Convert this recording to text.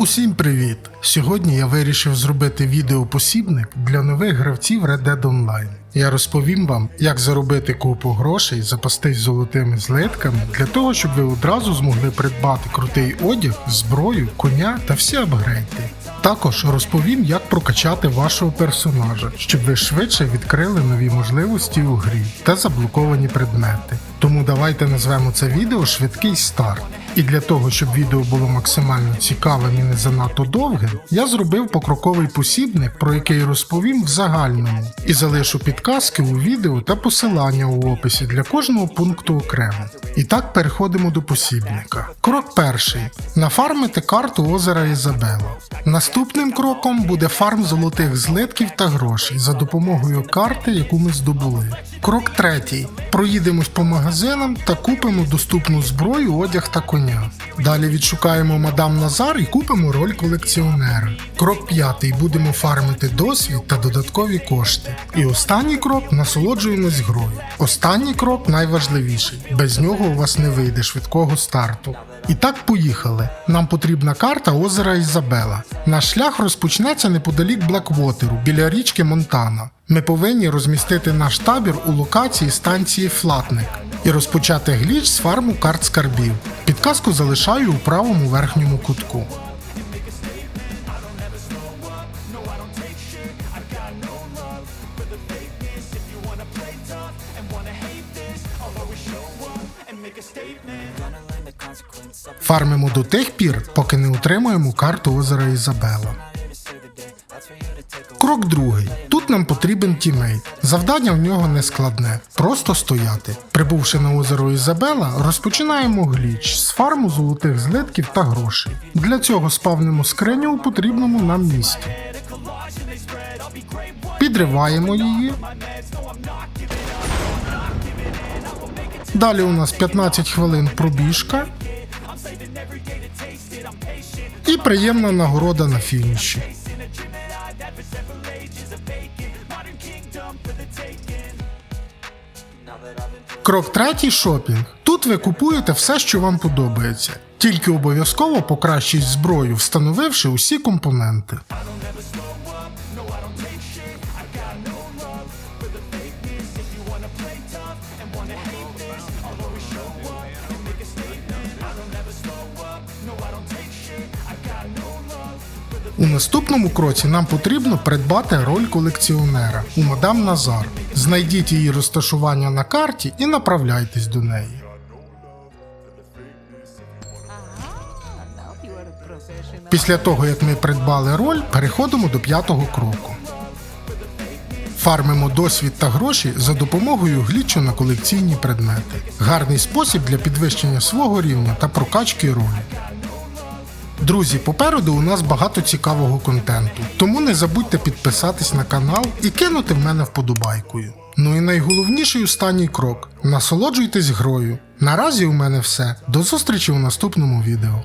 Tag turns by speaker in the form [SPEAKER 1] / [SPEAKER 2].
[SPEAKER 1] Усім привіт! Сьогодні я вирішив зробити відеопосібник для нових гравців Red Dead Online. Я розповім вам, як заробити купу грошей, запастись золотими злитками для того, щоб ви одразу змогли придбати крутий одяг, зброю, коня та всі апгрейди. Також розповім, як прокачати вашого персонажа, щоб ви швидше відкрили нові можливості у грі та заблоковані предмети. Тому давайте назвемо це відео швидкий старт. І для того, щоб відео було максимально цікавим і не занадто довгим, я зробив покроковий посібник, про який розповім в загальному, і залишу підказки у відео та посилання у описі для кожного пункту окремо. І так переходимо до посібника. Крок перший: нафармити карту озера Ізабела. Наступним кроком буде фарм золотих злитків та грошей за допомогою карти, яку ми здобули. Крок третій. Проїдемось по магазинам та купимо доступну зброю, одяг та коня. Далі відшукаємо мадам Назар і купимо роль колекціонера. Крок п'ятий. Будемо фармити досвід та додаткові кошти. І останній крок насолоджуємось грою. Останній крок найважливіший. Без нього у вас не вийде швидкого старту. І так поїхали. Нам потрібна карта озера Ізабела. Наш шлях розпочнеться неподалік Блеквотеру, біля річки Монтана. Ми повинні розмістити наш табір у локації станції Флатник і розпочати гліч з фарму карт скарбів. Підказку залишаю у правому верхньому кутку. Фармимо до тих пір, поки не отримуємо карту озера Ізабела. Крок другий. Нам потрібен тімейт. Завдання в нього не складне, просто стояти. Прибувши на озеро Ізабела, розпочинаємо гліч з фарму золотих злитків та грошей. Для цього спавнимо скриню у потрібному нам місці. Підриваємо її. Далі у нас 15 хвилин пробіжка. І приємна нагорода на фініші. Крок третій шопінг. Тут ви купуєте все, що вам подобається. Тільки обов'язково покращіть зброю, встановивши усі компоненти. У наступному кроці нам потрібно придбати роль колекціонера у мадам Назар. Знайдіть її розташування на карті і направляйтесь до неї. Після того, як ми придбали роль, переходимо до п'ятого кроку. Фармимо досвід та гроші за допомогою глічу на колекційні предмети. Гарний спосіб для підвищення свого рівня та прокачки ролі. Друзі, попереду у нас багато цікавого контенту, тому не забудьте підписатись на канал і кинути в мене вподобайкою. Ну і найголовніший останній крок: насолоджуйтесь грою. Наразі у мене все. До зустрічі у наступному відео.